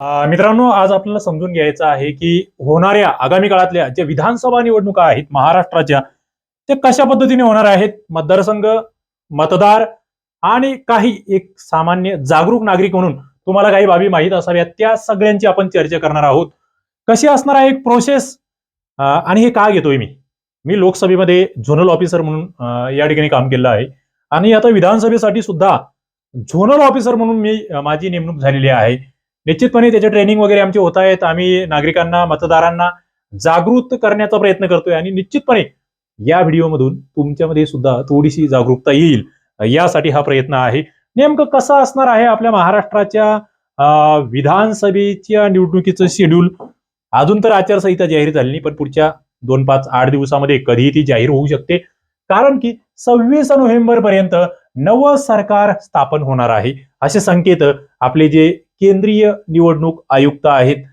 मित्रांनो आज आपल्याला समजून घ्यायचं आहे की होणाऱ्या आगामी काळातल्या ज्या विधानसभा निवडणुका आहेत महाराष्ट्राच्या ते कशा पद्धतीने होणार आहेत? मतदारसंघ मतदार आणि काही एक सामान्य जागरूक नागरिक म्हणून तुम्हाला काही बाबी माहीत असाव्यात. त्या सगळ्यांची आपण चर्चा करणार आहोत. कशी असणार आहे एक प्रोसेस आणि हे का घेतोय मी? मी लोकसभेमध्ये झोनल ऑफिसर म्हणून या ठिकाणी काम केलं आहे. आणि आता विधानसभेसाठी सुद्धा झोनल ऑफिसर म्हणून मी माझी नेमणूक झालेली आहे. निश्चितपणे त्याचे ट्रेनिंग वगैरे आमचे होत आहेत. आम्ही नागरिकांना मतदारांना जागृत करण्याचा प्रयत्न करतोय आणि निश्चितपणे या व्हिडिओमधून तुमच्यामध्ये सुद्धा थोडीशी जागरूकता येईल. यासाठी हा प्रयत्न आहे. नेमकं कसं असणार आहे आपल्या महाराष्ट्राच्या विधानसभेच्या निवडणुकीचं शेड्यूल अजून तर आचारसंहिता जाहीर झाली नाही पण पुढच्या दोन पाच आठ दिवसामध्ये कधीही ती जाहीर होऊ शकते. कारण की सव्वीस नोव्हेंबर पर्यंत नवं सरकार स्थापन होणार आहे. असे संकेत आपले जे केंद्रीय निवडणूक आयुक्त आहेत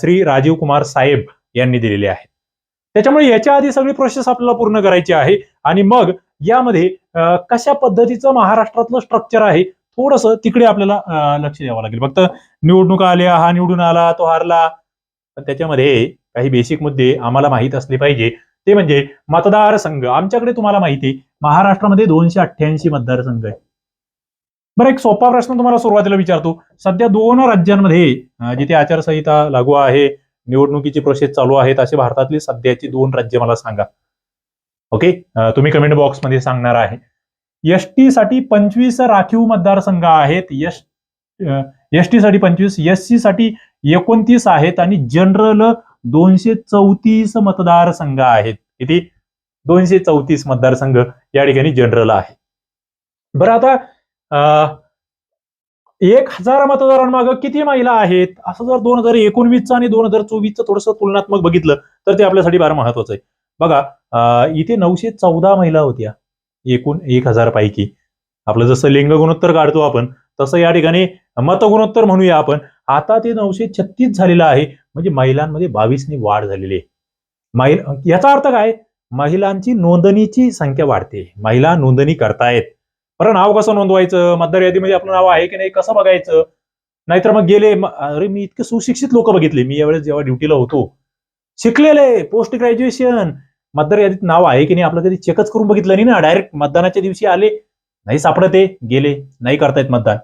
श्री राजीव कुमार साहेब यांनी दिलेले आहेत. त्याच्यामुळे याच्या आधी सगळी प्रोसेस आपल्याला पूर्ण करायची आहे आणि मग यामध्ये कशा पद्धतीचं महाराष्ट्रातलं स्ट्रक्चर आहे थोडस तिकडे आपल्याला लक्ष द्यावं लागेल. फक्त निवडणुका आल्या हा निवडून आला तो हारला. पण त्याच्यामध्ये काही बेसिक मुद्दे आम्हाला माहीत असले पाहिजे. ते म्हणजे मतदारसंघ. आमच्याकडे तुम्हाला माहिती महाराष्ट्रामध्ये दोनशे अठ्ठ्याऐंशी मतदारसंघ आहे बरं एक सोपा प्रश्न तुम्हाला सुरुवातीला विचारतो. सध्या दोन राज्यांमध्ये जिथे आचारसंहिता लागू आहे निवडणुकीची प्रोसेस चालू आहेत असे भारतातली सध्याची दोन राज्य मला सांगा. ओके तुम्ही कमेंट बॉक्समध्ये सांगणार आहे. एस टी साठी पंचवीस राखीव मतदारसंघ आहेत. एस एस टी साठी पंचवीस एस सी साठी एकोणतीस आहेत आणि जनरल दोनशे चौतीस मतदारसंघ आहेत. किती? दोनशे चौतीस मतदारसंघ या ठिकाणी जनरल आहे. बरं आता एक हजार मतदारांमाग किती महिला आहेत? असं जर दोन हजार एकोणवीसचं आणि दोन हजार चोवीसचं थोडंसं तुलनात्मक बघितलं तर ते आपल्यासाठी फार महत्वाचं आहे. बघा इथे नऊशे चौदा महिला होत्या एकूण एक हजार पैकी. आपलं जसं लिंग गुणोत्तर काढतो आपण तसं या ठिकाणी मतगुणोत्तर म्हणूया आपण. आता ते नऊशे छत्तीस झालेलं आहे म्हणजे महिलांमध्ये बावीसने वाढ झालेली आहे. महिला याचा अर्थ काय? महिलांची नोंदणीची संख्या वाढते. महिला नोंदणी करतायत बरं नाव कसं नोंदवायचं? मतदार यादीमध्ये आपलं नाव आहे की नाही? कसं बघायचं? नाहीतर मग गेले अरे मी इतके सुशिक्षित लोक बघितले. मी यावेळेस जेव्हा ड्युटीला होतो. शिकलेले पोस्ट ग्रॅज्युएशन मतदार यादीत नाव आहे की नाही? आपलं कधी चेकच करून बघितलं नाही ना? डायरेक्ट मतदानाच्या दिवशी आले नाही सापडते गेले नाही करतायत मतदान.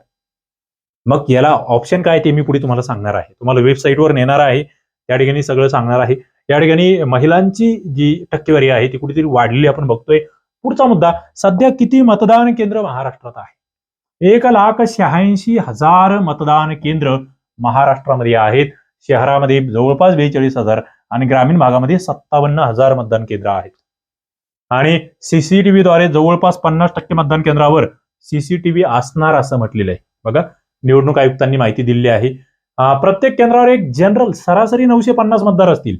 मग याला ऑप्शन काय ते मी पुढे तुम्हाला सांगणार आहे. तुम्हाला वेबसाईटवर नेणार आहे. त्या ठिकाणी सगळं सांगणार आहे. या ठिकाणी महिलांची जी टक्केवारी आहे ती कुठेतरी वाढलेली आपण बघतोय. पुढचा मुद्दा सध्या किती मतदान केंद्र महाराष्ट्रात आहे? एक लाख शहाऐंशी हजार मतदान केंद्र महाराष्ट्रामध्ये आहेत. शहरामध्ये जवळपास बेचाळीस हजार आणि ग्रामीण भागामध्ये सत्तावन्न हजार मतदान केंद्र आहेत. आणि सीसीटीव्ही द्वारे जवळपास पन्नास टक्के मतदान केंद्रावर सीसीटीव्ही असणार असं म्हटलेलं आहे. बघा निवडणूक आयुक्तांनी माहिती दिलेली आहे. प्रत्येक केंद्रावर एक जनरल सरासरी नऊशे पन्नास मतदार असतील.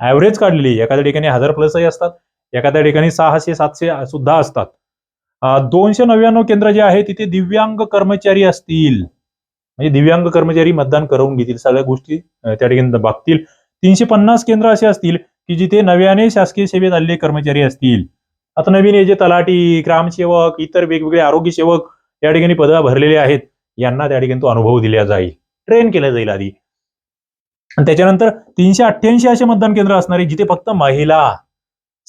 ॲव्हरेज काढलेली एखाद्या ठिकाणी हजार प्लसही असतात. एखाद्या ठिकाणी सहाशे सातशे सुद्धा असतात. दोनशे नव्याण्णव केंद्र जे आहे तिथे दिव्यांग कर्मचारी असतील. म्हणजे दिव्यांग कर्मचारी मतदान करवून घेतील. सगळ्या गोष्टी त्या ठिकाणी बघतील. तीनशे पन्नास केंद्र असे असतील की जिथे नव्याने शासकीय सेवेत आलेले कर्मचारी असतील. आता नवीन हे जे तलाठी ग्रामसेवक इतर वेगवेगळे आरोग्य सेवक या ठिकाणी पद भरलेले आहेत. यांना त्या ठिकाणी तो अनुभव दिला जाईल. ट्रेन केला जाईल आधी. त्याच्यानंतर तीनशे अठ्ठ्याऐंशी असे मतदान केंद्र असणार आहे जिथे फक्त महिला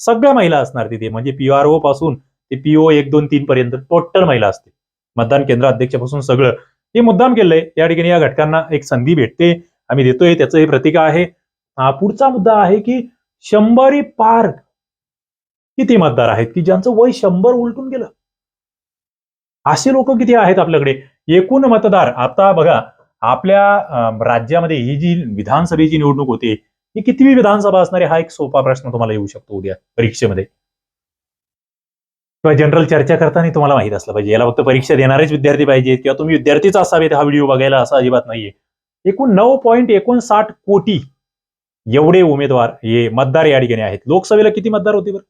सगळ्या महिला असणार तिथे. म्हणजे पीआरओ पासून ते पीओ एक दोन तीन पर्यंत टोटल महिला असते मतदान केंद्र अध्यक्षापासून सगळं. हे मुद्दाम केलंय. त्या ठिकाणी या घटकांना एक संधी भेटते. आम्ही देतोय. त्याचं हे प्रतीक आहे. हा, पुढचा मुद्दा आहे की शंभरी पार किती मतदार आहेत? की ज्यांचं वय शंभर उलटून गेलं? असे लोक किती आहेत आपल्याकडे? एकूण मतदार आता बघा आपल्या राज्यामध्ये ही जी विधानसभेची निवडणूक होते ही कितवी विधानसभा असणार हा एक सोपा प्रश्न तुम्हाला येऊ शकतो उद्या परीक्षेमध्ये. किंवा जनरल चर्चा करताना तुम्हाला माहीत असलं पाहिजे. याला फक्त परीक्षा देणारेच विद्यार्थी पाहिजेत किंवा तुम्ही विद्यार्थीच असावेत हा व्हिडिओ बघायला असं अजिबात नाहीये. एकूण नऊ पॉईंट एकोणसाठ कोटी एवढे उमेदवार हे मतदार या ठिकाणी आहेत. लोकसभेला किती मतदार होते बरं?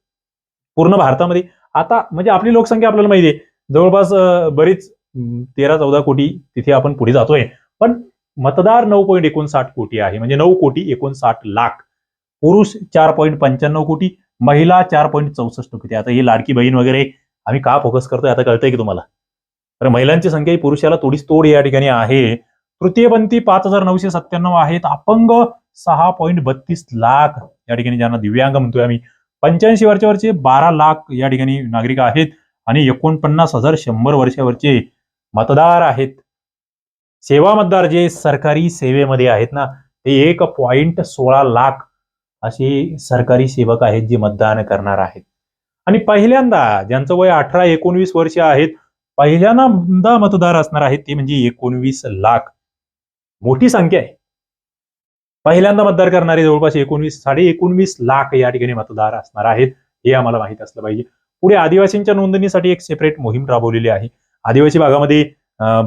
पूर्ण भारतामध्ये. आता म्हणजे आपली लोकसंख्या आपल्याला माहिती आहे. जवळपास बरीच तेरा चौदा कोटी तिथे आपण पुढे जातोय. पण मतदार नऊ पॉईंट एकोणसाठ कोटी आहे. म्हणजे नऊ कोटी एकोणसाठ लाख. पुरुष चार पॉईंट पंच्याण्णव कोटी महिला चार पॉईंट चौसष्ट कोटी. आता ही लाडकी बहीण वगैरे आम्ही का फोकस करतोय? आता कळतंय की तुम्हाला. तर महिलांची संख्या ही पुरुषाला तोडीस तोड या ठिकाणी आहे. तृतीयपंथी पाच हजार नऊशे सत्त्याण्णव आहेत. अपंग सहा पॉईंट बत्तीस लाख. या ठिकाणी ज्यांना दिव्यांग म्हणतोय आम्ही. पंच्याऐंशी वर्षावरचे बारा लाख या ठिकाणी नागरिक आहेत. आणि एकोणपन्नास हजार शंभर वर्षावरचे मतदार आहेत. सेवा मतदार जे सरकारी सेवेमध्ये आहेत ना ते एक पॉइंट सोळा लाख असे सरकारी सेवक आहेत जे मतदान करणार आहेत. आणि पहिल्यांदा ज्यांचं वय अठरा एकोणवीस वर्ष आहेत पहिल्यांदा मतदार असणार आहेत ते म्हणजे एकोणवीस लाख. मोठी संख्या आहे. पहिल्यांदा मतदार करणारे जवळपास एकोणवीस साडे एकोणवीस लाख या ठिकाणी मतदार असणार आहेत हे आम्हाला माहीत असलं पाहिजे. पुढे आदिवासींच्या नोंदणीसाठी एक सेपरेट मोहीम राबवलेली आहे. आदिवासी भागामध्ये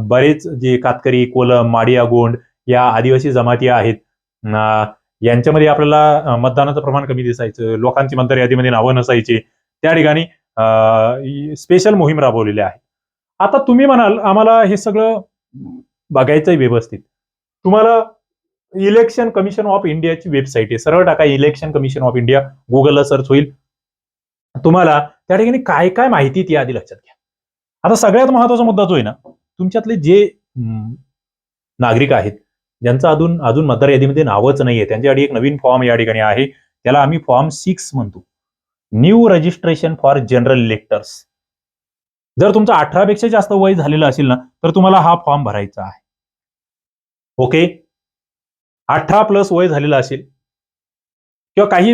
बरेच जे कातकरी कोलम माडिया गोंड या आदिवासी जमाती आहेत. यांच्यामध्ये आपल्याला मतदानाचं प्रमाण कमी दिसायचं लोकांची मतदार यादीमध्ये नावं नसायची. त्या ठिकाणी स्पेशल मोहीम राबवलेली आहे. आता तुम्ही म्हणाल आम्हाला हे सगळं बघायचंय व्यवस्थित. तुम्हाला इलेक्शन कमिशन ऑफ इंडियाची वेबसाईट आहे. सरळ टाका इलेक्शन कमिशन ऑफ इंडिया गुगलला सर्च होईल. तुम्हाला त्या ठिकाणी काय काय माहिती ती आधी लक्षात घ्या. आता सगळ्यात महत्त्वाचा मुद्दा जो आहे ना तुमच्यातले जे नागरिक आहेत ज्यांचं अजून अजून मतदार यादीमध्ये नावच नाहीये त्यांच्यासाठी एक नवीन फॉर्म या ठिकाणी आहे त्याला आम्ही फॉर्म सिक्स म्हणतो. New registration for general electors. जर तुमचं अठरापेक्षा जास्त वय झालेलं असेल ना तर तुम्हाला हा फॉर्म भरायचा आहे. ओके? अठरा प्लस वय झालेलं असेल किंवा काही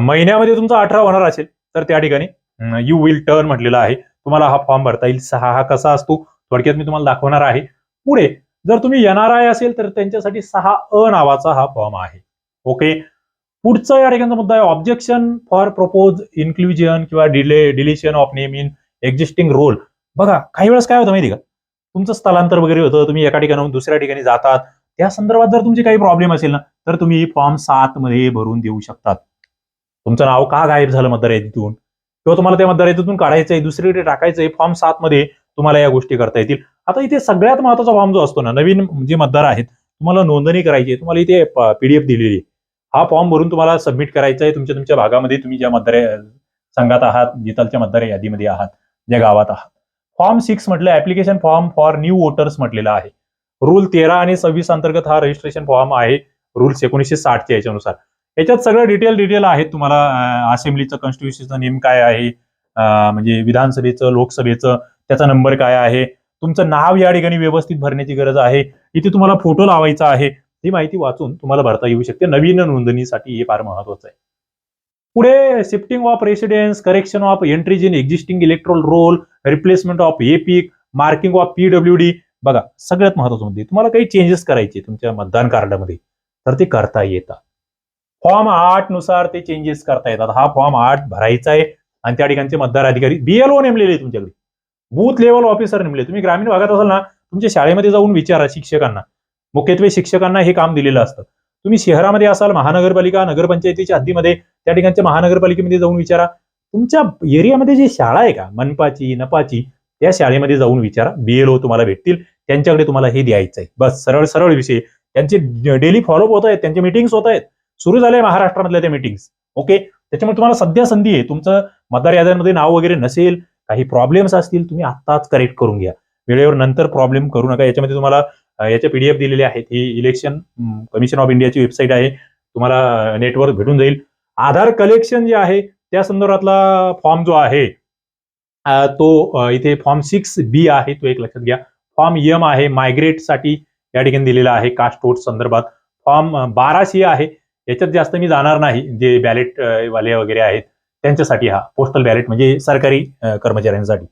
महिन्यामध्ये तुमचा अठरा होणार असेल तर त्या ठिकाणी यू विल टर्न म्हटलेलं आहे. तुम्हाला हा फॉर्म भरता येईल. सहा हा कसा असतो? थोडक्यात मी तुम्हाला दाखवणार आहे. पुढे जर तुम्ही एन आर आय असेल तर त्यांच्यासाठी सहा अ नावाचा हा फॉर्म आहे. ओके पुढचा या ठिकाणचा मुद्दा आहे. ऑब्जेक्शन फॉर प्रपोज इन्क्लुजन किंवा delay deletion of name in existing roll बघा काही वेळेस काय होतं माहिती का? तुमचं स्थलांतर वगैरे होतं तुम्ही एका ठिकाणाहून दुसऱ्या ठिकाणी जातात. त्या संदर्भात जर तुमची काही प्रॉब्लेम असेल ना तर तुम्ही फॉर्म सात मध्ये भरून देऊ शकतात. तुमचं नाव का गायब झालं मतदार यादीतून किंवा तुम्हाला त्या मतदार काढायचं काढायचंय दुसरीकडे टाकायचंय फॉर्म सात मध्ये तुम्हाला या गोष्टी करता येतील. आता इथे सगळ्यात महत्त्वाचा फॉर्म जो असतो ना नवीन जे मतदार आहेत तुम्हाला नोंदणी करायची आहे तुम्हाला इथे पीडीएफ दिलेली आहे. हा फॉर्म भरून तुम्हाला सबमिट करायचा आहे तुमच्या तुमच्या भागामध्ये तुम्ही ज्या मतदार संघात आहात जितालच्या मतदार यादीमध्ये आहात ज्या गावात आहात. फॉर्म सिक्स म्हटलं application form for new voters म्हटलेलं आहे. रूल तेरा आणि सव्वीस अंतर्गत हा रजिस्ट्रेशन फॉर्म आहे रूल्स एकोणीसशे साठच्या याच्यानुसार. याच्यात सगळं डिटेल डिटेल आहेत तुम्हाला असेंब्लीचं कॉन्स्टिट्युशनचं नेम काय आहे म्हणजे विधानसभेचं लोकसभेचं त्याचा नंबर काय आहे तुमचं नाव या ठिकाणी व्यवस्थित भरण्याची गरज आहे इथे तुम्हाला फोटो लावायचा आहे ही माहिती वाचून तुम्हाला भरता येऊ शकते. नवीन नोंदणीसाठी हे फार महत्वाचं आहे. पुढे shifting of residence correction of entries in existing electoral roll replacement of EPIC marking of PW D बघा सगळ्यात महत्वाचं म्हणजे तुम्हाला काही चेंजेस करायचे तुमच्या मतदान कार्डामध्ये तर ते करता येतात. फॉर्म आठनुसार ते चेंजेस करता येतात. हा फॉर्म आठ भरायचा आहे. आणि त्या ठिकाणचे मतदार अधिकारी बीएलओ नेमलेले आहे तुमच्याकडे. बूथ लेवल ऑफिसर नेमले तुम्ही ग्रामीण भागात असाल ना तुमच्या शाळेमध्ये जाऊन विचारा शिक्षकांना. मुख्यत्वे शिक्षकांना हे काम दिलेलं असतं. तुम्ही शहरामध्ये असाल महानगरपालिका नगरपंचायतीच्या हद्दीमध्ये त्या ठिकाणच्या महानगरपालिकेमध्ये जाऊन विचारा. तुमच्या एरियामध्ये जी शाळा आहे का मनपाची नपाची त्या शाळेमध्ये जाऊन विचारा. बीएलओ तुम्हाला भेटतील. त्यांच्याकडे तुम्हाला हे द्यायचं आहे बस सरळ सरळ विषय. त्यांचे डेली फॉलोअप होत आहेत त्यांचे मिटिंग्स होत आहेत. सुरू झाले महाराष्ट्रामधल्या त्या मिटिंग्स ओके त्याच्यामुळे तुम्हाला सध्या संधी आहे. तुमचं मतदार याद्यांमध्ये नाव वगैरे नसेल काही प्रॉब्लेम्स असतील तुम्ही आत्ताच करेक्ट करून घ्या. वेळेवर नंतर प्रॉब्लेम करू नका. याच्यामध्ये तुम्हाला याचे याच्या पीडीएफ दिलेले आहेत. ही इलेक्शन कमिशन ऑफ इंडियाची वेबसाईट आहे. तुम्हाला नेटवर भेटून जाईल. आधार कलेक्शन जे आहे त्या संदर्भातला फॉर्म जो आहे तो इथे फॉर्म सिक्स बी आहे. तो एक लक्षात घ्या. फॉर्म यम आहे. मायग्रेटसाठी या ठिकाणी दिलेला आहे. कास्ट वोट संदर्भात. फॉर्म बारा सी आहे. याच्यात जास्त मी जाणार नाही. जे बॅलेट वाले वगैरे आहेत त्यांच्यासाठी हा पोस्टल बॅलेट म्हणजे सरकारी कर्मचाऱ्यांसाठी.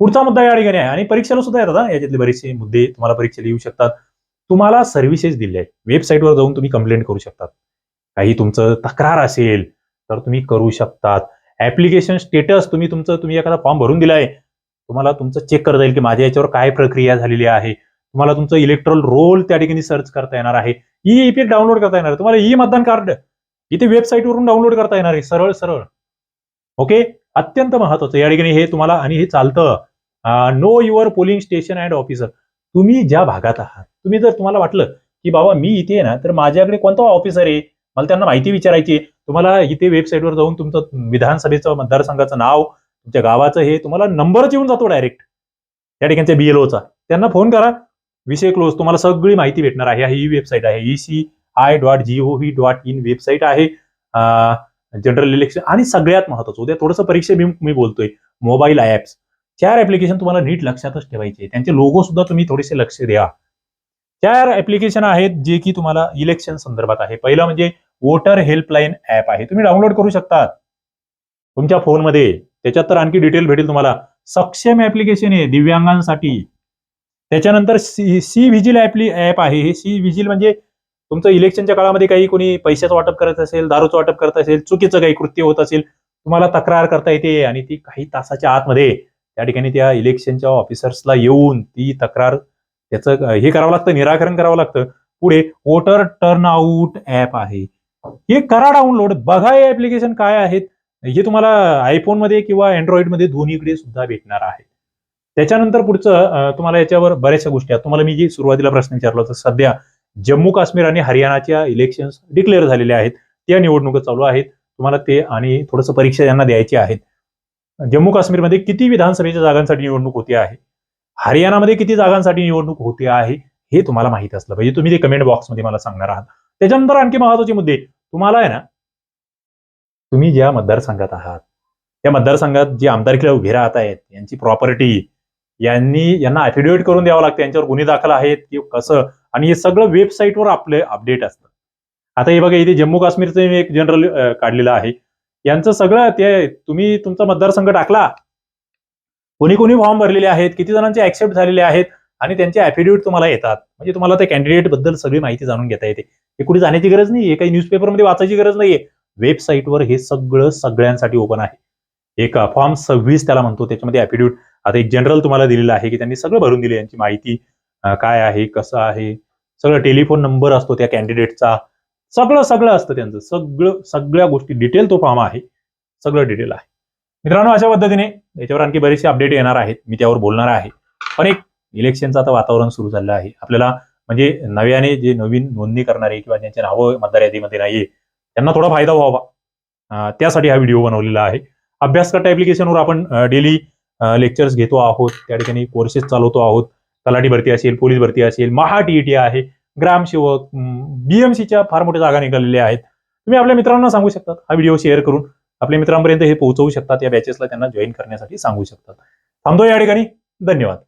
पुढचा मुद्दा या ठिकाणी आहे आणि परीक्षेला सुद्धा येतात याच्यातले बरेचसे मुद्दे तुम्हाला परीक्षेला येऊ शकतात. तुम्हाला सर्व्हिसेस दिले आहेत. वेबसाईटवर जाऊन तुम्ही कंप्लेंट करू शकतात. काही तुमचं तक्रार असेल तर तुम्ही करू शकतात. ऍप्लिकेशन स्टेटस तुम्ही तुमचं तुम्ही एखादा फॉर्म भरून दिलाय तुम्हाला तुमचं चेक करता येईल की माझ्या याच्यावर काय प्रक्रिया झालेली आहे. तुम्हाला तुमचं इलेक्ट्रॉल रोल त्या ठिकाणी सर्च करता येणार आहे. ई ईपीएफ डाउनलोड करता येणार. तुम्हाला ई मतदान कार्ड इथे वेबसाईटवरून डाउनलोड करता येणार आहे. सरळ सरळ. ओके अत्यंत महत्वाचं. या ठिकाणी हे तुम्हाला आणि हे चालतं. Know your polling station and officer तुम्ही ज्या भागात आहात तुम्ही जर तुम्हाला वाटलं की बाबा मी इथे आहे ना तर माझ्याकडे कोणता ऑफिसर आहे? मला त्यांना माहिती विचारायची तुम्हाला इथे वेबसाईटवर जाऊन तुमचं विधानसभेचं मतदारसंघाचं नाव तुमच्या गावाचं हे तुम्हाला नंबरच येऊन जातो डायरेक्ट त्या ठिकाणच्या बीएलओचा त्यांना फोन करा. विषय क्लोज तुम्हाला सगळी माहिती भेटणार आहे. ही वेबसाईट आहे. E C I dot gov dot in website आहे. जनरल इलेक्शन आणि सगळ्यात महत्वाचं उद्या थोडंसं परीक्षे मी बोलतोय. मोबाईल ऍप्स चार ऍप्लिकेशन तुम्हाला नीट लक्षातच ठेवायचे त्यांचे लोगो सुद्धा तुम्ही थोडेसे लक्ष द्या. चार ऍप्लिकेशन आहेत जे की तुम्हाला इलेक्शन संदर्भात आहे. पहिलं म्हणजे वोटर हेल्पलाईन ऍप आहे. तुम्ही डाउनलोड करू शकता तुमच्या फोनमध्ये त्याच्यात तर आणखी डिटेल भेटेल तुम्हाला. सक्षम ऍप्लिकेशन आहे दिव्यांगांसाठी. त्याच्यानंतर सी सी व्हिजिल ॲपली ऍप आहे. हे सी व्हिजिल म्हणजे तुमचं इलेक्शनच्या काळामध्ये काही कोणी पैशाचं वाटप करत असेल दारूचं वाटप करत असेल चुकीचं काही कृत्य होत असेल तुम्हाला तक्रार करता येते आणि ती काही तासाच्या आतमध्ये त्या ठिकाणी त्या इलेक्शनच्या ऑफिसर्सला येऊन ती तक्रार त्याचं हे करावं लागतं निराकरण करावं लागतं. पुढे वोटर टर्न आउट ऍप आहे. हे करा डाउनलोड बघा हे ऍप्लिकेशन काय आहेत. हे तुम्हाला आयफोनमध्ये किंवा अँड्रॉइडमध्ये दोन्हीकडे सुद्धा भेटणार आहे. त्याच्यानंतर पुढचं तुम्हाला याच्यावर बऱ्याचशा गोष्टी आहेत. तुम्हाला मी जी सुरुवातीला प्रश्न विचारला होता सध्या जम्मू काश्मीर आणि हरियाणाच्या इलेक्शन्स डिक्लेअर झालेल्या आहेत. त्या निवडणुका चालू आहेत. तुम्हाला ते आणि थोडंसं परीक्षा यांना द्यायची आहेत. जम्मू काश्मीरमध्ये किती विधानसभेच्या जागांसाठी निवडणूक होती आहे? हरियाणामध्ये किती जागांसाठी निवडणूक होते आहे? हे तुम्हाला माहीत असलं पाहिजे. तुम्ही ते कमेंट बॉक्समध्ये मला सांगणार आहात. त्याच्यानंतर आणखी महत्त्वाचे मुद्दे. तुम्हाला आहे ना तुम्ही ज्या मतदारसंघात आहात त्या मतदारसंघात जे आमदारकीला उभे राहत आहेत यांची प्रॉपर्टी यांनी यांना अफिडेविट करून द्यावं लागतं यांच्यावर गुन्हे दाखल आहेत की कसं? आणि हे सगळं वेबसाईटवर आपले अपडेट असतं. आता हे बघा इथे जम्मू काश्मीरचं मी एक जनरल काढलेलं आहे. यांचं सगळं ते तुम्ही तुमचा मतदारसंघ टाकला. कोणी कोणी फॉर्म भरलेले आहेत किती जणांचे ऍक्सेप्ट झालेले आहेत आणि त्यांचे अफिडेविट तुम्हाला येतात. म्हणजे तुम्हाला त्या कॅन्डिडेटबद्दल सगळी माहिती जाणून घेता येते. हे कुठे जाण्याची गरज नाही हे काही न्यूजपेपरमध्ये वाचायची गरज नाहीये. वेबसाईटवर हे सगळं सगळ्यांसाठी ओपन आहे. एक फॉर्म सव्वीस त्याला म्हणतो त्याच्यामध्ये अफिडेविट आता एक जनरल तुम्हाला दिलेलं आहे की त्यांनी सगळं भरून दिले यांची माहिती काय आहे कसं आहे सगळं टेलिफोन नंबर असतो त्या कॅन्डिडेटचा सगळं सगळं असतं त्यांचं. सगळं सगळ्या गोष्टी डिटेल तो फॉर्म आहे. सगळं डिटेल आहे. मित्रांनो अशा पद्धतीने याच्यावर आणखी बरेचसे अपडेट येणार आहेत. मी त्यावर बोलणार आहे. पण एक इलेक्शनचं आता वातावरण सुरू झालं आहे. आपल्याला म्हणजे नव्याने जे नवीन नोंदणी करणारे किंवा ज्यांचे नावं मतदार यादीमध्ये नाहीये त्यांना थोडा फायदा व्हावा. त्यासाठी हा व्हिडिओ बनवलेला आहे. अभ्यासकर्ता ऍप्लिकेशनवर आपण डेली लेक्चर्स घेतो आहोत. त्या ठिकाणी कोर्सेस चालवतो आहोत. तलाठी भरती असेल पोलीस भरती असेल महा टीईटी आहे ग्रामसेवक बीएमसीच्या फार मोठ्या जागा निघालेल्या आहेत. तुम्ही आपल्या मित्रांना सांगू शकता हा व्हिडिओ शेअर करून आपल्या मित्रांपर्यंत हे पोहोचवू शकतात. या बॅचेसला त्यांना जॉईन करण्यासाठी सांगू शकतात. थांबतो या ठिकाणी. धन्यवाद.